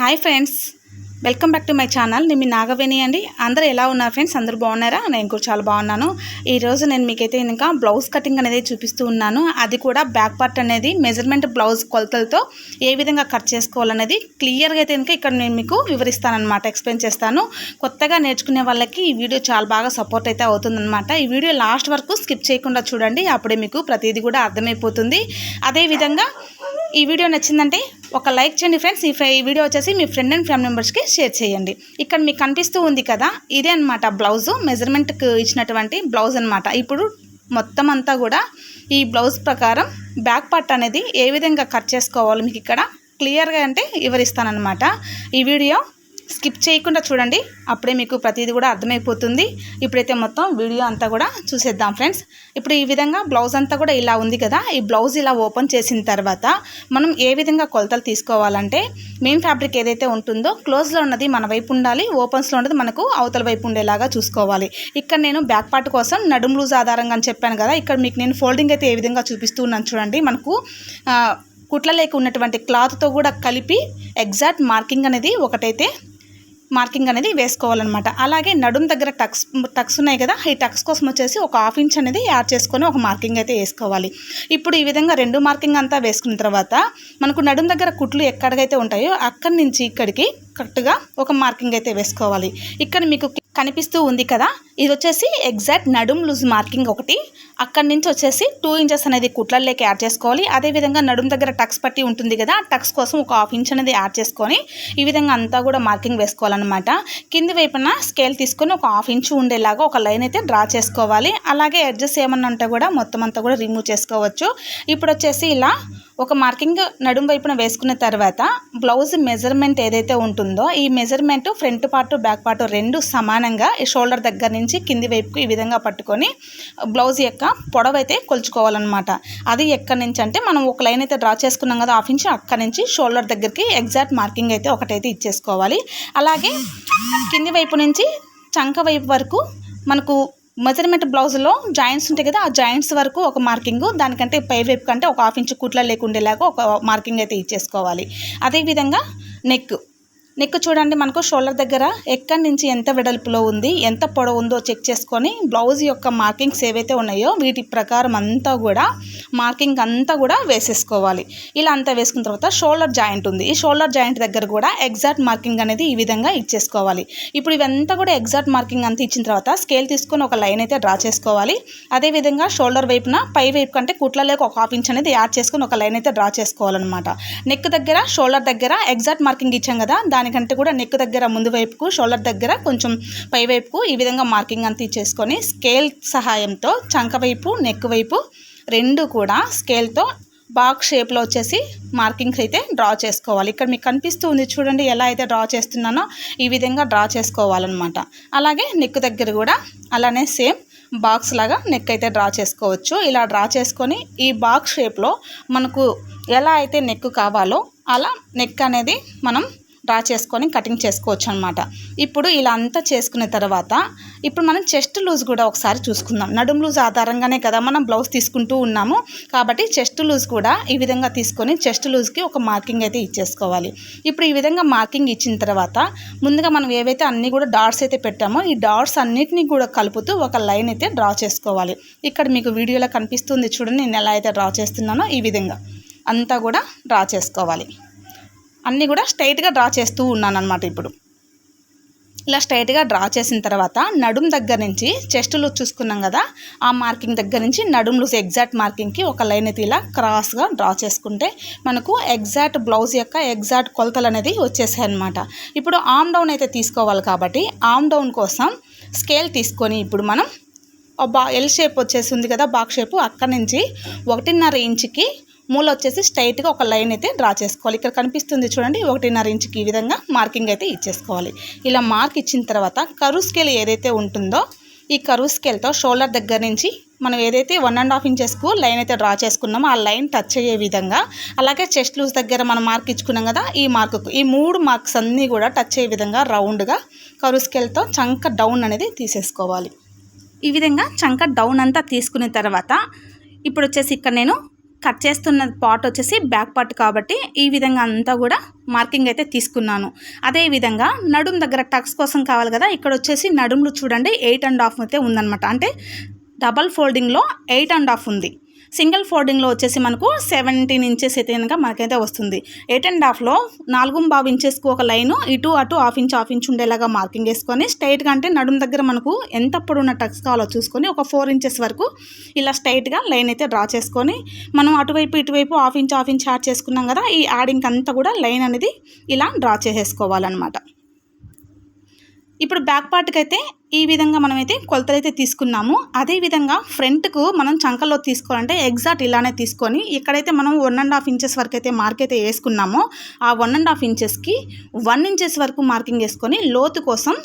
Hi friends welcome back to my channel. నేను మీ నాగవేణి అండి. అందరూ ఎలా ఉన్నారు ఫ్రెండ్స్? అందరూ బాగున్నారా? నేను కూడా చాలా బాగున్నాను. ఈరోజు నేను మీకైతే ఇంకా బ్లౌజ్ కటింగ్ అనేది చూపిస్తూ ఉన్నాను. అది కూడా బ్యాక్ పార్ట్ అనేది మెజర్మెంట్ బ్లౌజ్ కొలతలతో ఏ విధంగా కట్ చేసుకోవాలనేది క్లియర్గా అయితే ఇంకా ఇక్కడ నేను మీకు వివరిస్తానమాట ఎక్స్ప్లెయిన్ చేస్తాను. కొత్తగా నేర్చుకునే వాళ్ళకి ఈ వీడియో చాలా బాగా సపోర్ట్ అయితే అవుతుందన్నమాట. ఈ వీడియో లాస్ట్ వరకు స్కిప్ చేయకుండా చూడండి అప్పుడే మీకు ప్రతిదీ కూడా అర్థమైపోతుంది. అదేవిధంగా ఈ వీడియో నచ్చిందంటే ఒక లైక్ చేయండి ఫ్రెండ్స్. ఈ వీడియో వచ్చేసి మీ ఫ్రెండ్ అండ్ ఫ్యామిలీ మెంబర్స్కి షేర్ చేయండి. ఇక్కడ మీకు కనిపిస్తూ ఉంది కదా ఇదే అనమాట బ్లౌజు. మెజర్మెంట్కి ఇచ్చినటువంటి బ్లౌజ్ అనమాట ఇప్పుడు మొత్తం అంతా కూడా ఈ బ్లౌజ్ ప్రకారం బ్యాక్ పార్ట్ అనేది ఏ విధంగా కట్ చేసుకోవాలి మీకు ఇక్కడ క్లియర్గా అంటే వివరిస్తానమాట ఈ వీడియో స్కిప్ చేయకుండా చూడండి. అప్పుడే మీకు ప్రతిదీ కూడా అర్థమైపోతుంది. ఇప్పుడైతే మొత్తం వీడియో అంతా కూడా చూసేద్దాం ఫ్రెండ్స్. ఇప్పుడు ఈ విధంగా బ్లౌజ్ అంతా కూడా ఇలా ఉంది కదా. ఈ బ్లౌజ్ ఇలా ఓపెన్ చేసిన తర్వాత మనం ఏ విధంగా కొలతలు తీసుకోవాలంటే మెయిన్ ఫ్యాబ్రిక్ ఏదైతే ఉంటుందో క్లోజ్లో ఉన్నది మన వైపు ఉండాలి ఓపెన్స్లో ఉన్నది మనకు అవతల వైపు ఉండేలాగా చూసుకోవాలి. ఇక్కడ నేను బ్యాక్ పార్ట్ కోసం నడుము లూజ్ ఆధారంగా అని చెప్పాను కదా. ఇక్కడ మీకు నేను ఫోల్డింగ్ అయితే ఏ విధంగా చూపిస్తూ ఉన్నాను చూడండి. మనకు కుట్ల లేక ఉన్నటువంటి క్లాత్తో కూడా కలిపి ఎగ్జాక్ట్ మార్కింగ్ అనేది ఒకటైతే మార్కింగ్ అనేది వేసుకోవాలన్నమాట. అలాగే నడుం దగ్గర టక్స్ టక్స్ ఉన్నాయి కదా ఈ టక్స్ కోసం వచ్చేసి ఒక హాఫ్ ఇంచ్ అనేది యాడ్ చేసుకొని ఒక మార్కింగ్ అయితే వేసుకోవాలి. ఇప్పుడు ఈ విధంగా రెండు మార్కింగ్ అంతా వేసుకున్న తర్వాత మనకు నడుం దగ్గర కుట్లు ఎక్కడికైతే ఉంటాయో అక్కడి నుంచి ఇక్కడికి కరెక్ట్గా ఒక మార్కింగ్ అయితే వేసుకోవాలి. ఇక్కడ మీకు కనిపిస్తూ ఉంది కదా ఇది వచ్చేసి ఎగ్జాక్ట్ నడుం లూజ్ మార్కింగ్ ఒకటి. అక్కడి నుంచి వచ్చేసి టూ ఇంచెస్ అనేది కుట్లల్లోకి యాడ్ చేసుకోవాలి. అదేవిధంగా నడుం దగ్గర టక్స్ పట్టి ఉంటుంది కదా టక్స్ కోసం ఒక హాఫ్ ఇంచ్ అనేది యాడ్ చేసుకొని ఈ విధంగా అంతా కూడా మార్కింగ్ వేసుకోవాలన్నమాట. కింది వైపున స్కేల్ తీసుకొని ఒక హాఫ్ ఇంచ్ ఉండేలాగా ఒక లైన్ అయితే డ్రా చేసుకోవాలి. అలాగే ఎడ్జెస్ ఏమన్నా ఉంటే కూడా మొత్తం అంతా కూడా రిమూవ్ చేసుకోవచ్చు. ఇప్పుడు వచ్చేసి ఇలా ఒక మార్కింగ్ నడుం వైపున వేసుకున్న తర్వాత బ్లౌజ్ మెజర్మెంట్ ఏదైతే ఉంటుందో ఈ measurement front part back part రెండు సమానంగా ఈ షోల్డర్ దగ్గర నుంచి కింది వైపుకు ఈ విధంగా పట్టుకొని బ్లౌజ్ యొక్క పొడవు అయితే కొలుచుకోవాలన్నమాట. అది ఎక్కడి నుంచి అంటే మనం ఒక లైన్ అయితే డ్రా చేసుకున్నాం కదా హాఫ్ ఇంచ్ అక్కడి నుంచి షోల్డర్ దగ్గరికి ఎగ్జాక్ట్ మార్కింగ్ అయితే ఒకటైతే ఇచ్చేసుకోవాలి. అలాగే కింది వైపు నుంచి చంక వైపు వరకు మనకు మెజర్మెంట్ బ్లౌజ్లో జాయింట్స్ ఉంటాయి కదా ఆ జాయింట్స్ వరకు ఒక మార్కింగ్ దానికంటే పై వైపు కంటే ఒక హాఫ్ ఇంచ్ కుట్ల లేకుండేలాగా ఒక మార్కింగ్ అయితే ఇచ్చేసుకోవాలి. అదేవిధంగా నెక్ నెక్ చూడండి మనకు షోల్డర్ దగ్గర ఎక్కడి నుంచి ఎంత వెడల్పులో ఉంది ఎంత పొడవు ఉందో చెక్ చేసుకొని బ్లౌజ్ యొక్క మార్కింగ్స్ ఏవైతే ఉన్నాయో వీటి ప్రకారం అంతా కూడా మార్కింగ్ అంతా కూడా వేసేసుకోవాలి. ఇలా అంతా వేసుకున్న తర్వాత షోల్డర్ జాయింట్ ఉంది. ఈ షోల్డర్ జాయింట్ దగ్గర కూడా ఎగ్జాక్ట్ మార్కింగ్ అనేది ఈ విధంగా ఇచ్చేసుకోవాలి. ఇప్పుడు ఇవంతా కూడా ఎగ్జాక్ట్ మార్కింగ్ అంతా ఇచ్చిన తర్వాత స్కేల్ తీసుకొని ఒక లైన్ అయితే డ్రా చేసుకోవాలి. అదేవిధంగా షోల్డర్ వైపున పై వైపు కంటే కుట్లలోకి ఒక హాఫ్ ఇంచ్ అనేది యాడ్ చేసుకొని ఒక లైన్ అయితే డ్రా చేసుకోవాలన్నమాట. నెక్ దగ్గర షోల్డర్ దగ్గర ఎగ్జాక్ట్ మార్కింగ్ ఇచ్చాం కదా దానికంటే కూడా నెక్ దగ్గర ముందు వైపుకు షోల్డర్ దగ్గర కొంచెం పై వైపుకు ఈ విధంగా మార్కింగ్ అంతా ఇచ్చేసుకొని స్కేల్ సహాయంతో చంక వైపు నెక్ వైపు రెండు కూడా స్కేల్తో బాక్స్ షేప్లో వచ్చేసి మార్కింగ్స్ అయితే డ్రా చేసుకోవాలి. ఇక్కడ మీకు కనిపిస్తూ ఉంది చూడండి ఎలా అయితే డ్రా చేస్తున్నానో ఈ విధంగా డ్రా చేసుకోవాలన్నమాట. అలాగే నెక్ దగ్గర కూడా అలానే సేమ్ బాక్స్ లాగా నెక్ అయితే డ్రా చేసుకోవచ్చు. ఇలా డ్రా చేసుకొని ఈ బాక్స్ షేప్లో మనకు ఎలా అయితే నెక్ కావాలో అలా నెక్ అనేది మనం డ్రా చేసుకొని కటింగ్ చేసుకోవచ్చు అనమాట ఇప్పుడు ఇలా అంతా చేసుకున్న తర్వాత ఇప్పుడు మనం చెస్ట్ లూజ్ కూడా ఒకసారి చూసుకుందాం. నడుం లూజ్ ఆధారంగానే కదా మనం బ్లౌజ్ తీసుకుంటూ ఉన్నాము. కాబట్టి చెస్ట్ లూజ్ కూడా ఈ విధంగా తీసుకొని చెస్ట్ లూజ్కి ఒక మార్కింగ్ అయితే ఇచ్చేసుకోవాలి. ఇప్పుడు ఈ విధంగా మార్కింగ్ ఇచ్చిన తర్వాత ముందుగా మనం ఏవైతే అన్నీ కూడా డాట్స్ అయితే పెట్టామో ఈ డాట్స్ అన్నిటినీ కూడా కలుపుతూ ఒక లైన్ అయితే డ్రా చేసుకోవాలి. ఇక్కడ మీకు వీడియోలో కనిపిస్తుంది చూడండి నేను ఎలా అయితే డ్రా చేస్తున్నానో ఈ విధంగా. అంతా కూడా డ్రా చేసుకోవాలి. అన్నీ కూడా స్ట్రైట్గా డ్రా చేస్తూ ఉన్నాను అనమాట ఇప్పుడు. ఇలా స్ట్రైట్గా డ్రా చేసిన తర్వాత నడుం దగ్గర నుంచి చెస్ట్ లూజ్ చూసుకున్నాం కదా ఆ మార్కింగ్ దగ్గర నుంచి నడుం లూజ్ ఎగ్జాక్ట్ మార్కింగ్కి ఒక లైన్ అయితే ఇలా క్రాస్గా డ్రా చేసుకుంటే మనకు ఎగ్జాక్ట్ బ్లౌజ్ యొక్క ఎగ్జాక్ట్ కొలతలు అనేది వచ్చేసాయి అనమాట ఇప్పుడు ఆమ్ డౌన్ అయితే తీసుకోవాలి కాబట్టి ఆమ్ డౌన్ కోసం స్కేల్ తీసుకొని ఇప్పుడు మనం బా ఎల్ షేప్ వచ్చేసి ఉంది కదా బాక్స్ షేప్ అక్కడి నుంచి ఒకటిన్నర ఇంచుకి మూల వచ్చేసి స్ట్రైట్గా ఒక లైన్ అయితే డ్రా చేసుకోవాలి. ఇక్కడ కనిపిస్తుంది చూడండి ఒకటిన్నర ఇంచుకి ఈ విధంగా మార్కింగ్ అయితే ఇచ్చేసుకోవాలి. ఇలా మార్క్ ఇచ్చిన తర్వాత కరువు స్కేల్ ఏదైతే ఉంటుందో ఈ కరువు స్కేల్తో షోల్డర్ దగ్గర నుంచి మనం ఏదైతే వన్ అండ్ హాఫ్ ఇంచెస్కు లైన్ అయితే డ్రా చేసుకున్నామో ఆ లైన్ టచ్ అయ్యే విధంగా అలాగే చెస్ట్ లూజ్ దగ్గర మనం మార్క్ ఇచ్చుకున్నాం కదా ఈ మార్కుకు ఈ మూడు మార్క్స్ అన్నీ కూడా టచ్ అయ్యే విధంగా రౌండ్గా కరువు స్కేల్తో చంక డౌన్ అనేది తీసేసుకోవాలి. ఈ విధంగా చంక డౌన్ అంతా తీసుకున్న తర్వాత ఇప్పుడు వచ్చేసి ఇక్కడ నేను కట్ చేస్తున్న పార్ట్ వచ్చేసి బ్యాక్ పార్ట్ కాబట్టి ఈ విధంగా అంతా కూడా మార్కింగ్ అయితే తీసుకున్నాను. అదే విధంగా నడుం దగ్గర టక్స్ కోసం కావాలి కదా ఇక్కడ వచ్చేసి నడుములు చూడండి ఎయిట్ అండ్ హాఫ్ అయితే ఉందన్నమాట. అంటే డబల్ ఫోల్డింగ్లో ఎయిట్ అండ్ హాఫ్ ఉంది. సింగిల్ ఫోల్డింగ్లో వచ్చేసి మనకు సెవెంటీన్ ఇంచెస్ అయితే కనుక మనకైతే వస్తుంది. ఎయిట్ అండ్ హాఫ్లో నాలుగు బాబు ఇంచెస్కి ఒక లైను ఇటు అటు హాఫ్ ఇంచ్ హాఫ్ ఇంచ్ ఉండేలాగా మార్కింగ్ వేసుకొని స్ట్రైట్గా అంటే నడుం దగ్గర మనకు ఎంత ఉన్న టక్స్ కావాలో చూసుకొని ఒక ఫోర్ ఇంచెస్ వరకు ఇలా స్ట్రైట్గా లైన్ అయితే డ్రా చేసుకొని మనం అటువైపు ఇటువైపు half inch half inch add చేసుకున్నాం కదా ఈ యాడింగ్ అంతా కూడా లైన్ అనేది ఇలా డ్రా చేసేసుకోవాలన్నమాట. ఇప్పుడు బ్యాక్ పార్ట్కి అయితే ఈ విధంగా మనమైతే కొలతలు అయితే తీసుకున్నాము అదేవిధంగా ఫ్రంట్కు మనం చంకల్లో తీసుకోవాలంటే ఎగ్జాక్ట్ ఇలానే తీసుకొని ఇక్కడైతే మనం వన్ అండ్ హాఫ్ ఇంచెస్ వరకు అయితే మార్క్ అయితే వేసుకున్నామో. ఆ వన్ అండ్ హాఫ్ ఇంచెస్కి వన్ ఇంచెస్ వరకు మార్కింగ్ వేసుకొని లోతు కోసం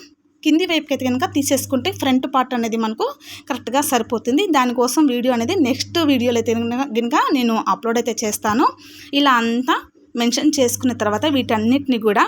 కింది వైపుకి అయితే కనుక తీసేసుకుంటే ఫ్రంట్ పార్ట్ అనేది మనకు కరెక్ట్గా సరిపోతుంది. దానికోసం వీడియో అనేది నెక్స్ట్ వీడియోలో అయితే కనుక నేను అప్లోడ్ అయితే చేస్తాను. ఇలా అంతా మెన్షన్ చేసుకున్న తర్వాత వీటన్నిటిని కూడా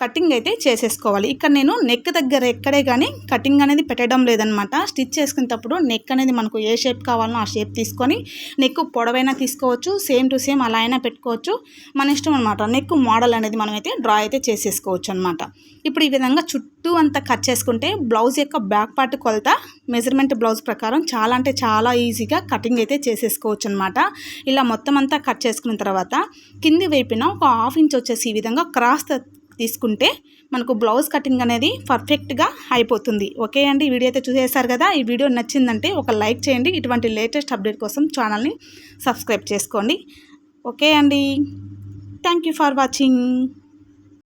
కటింగ్ అయితే చేసేసుకోవాలి. ఇక్కడ నేను నెక్ దగ్గర ఎక్కడే కానీ కటింగ్ అనేది పెట్టడం లేదనమాట స్టిచ్ చేసుకునేటప్పుడు నెక్ అనేది మనకు ఏ షేప్ కావాలనో ఆ షేప్ తీసుకొని నెక్ పొడవైనా తీసుకోవచ్చు సేమ్ టు సేమ్ అలా అయినా పెట్టుకోవచ్చు. మన ఇష్టం అనమాట నెక్ మోడల్ అనేది మనం అయితే డ్రా అయితే చేసేసుకోవచ్చు అనమాట ఇప్పుడు ఈ విధంగా చుట్టూ అంతా కట్ చేసుకుంటే బ్లౌజ్ యొక్క బ్యాక్ పార్ట్ కొలత మెజర్మెంట్ బ్లౌజ్ ప్రకారం చాలా అంటే చాలా ఈజీగా కటింగ్ అయితే చేసేసుకోవచ్చు అనమాట ఇలా మొత్తం అంతా కట్ చేసుకున్న తర్వాత కింది వైపున ఒక హాఫ్ ఇంచ్ వచ్చేసి ఈ విధంగా క్రాస్ తీసుకుంటే మనకు బ్లౌజ్ కటింగ్ అనేది పర్ఫెక్ట్గా అయిపోతుంది. ఓకే అండి? ఈ వీడియో అయితే చూసేశారు కదా? ఈ వీడియో నచ్చిందంటే ఒక లైక్ చేయండి. ఇటువంటి లేటెస్ట్ అప్డేట్ కోసం ఛానల్ని సబ్స్క్రైబ్ చేసుకోండి. ఓకే అండి? Thank you for watching.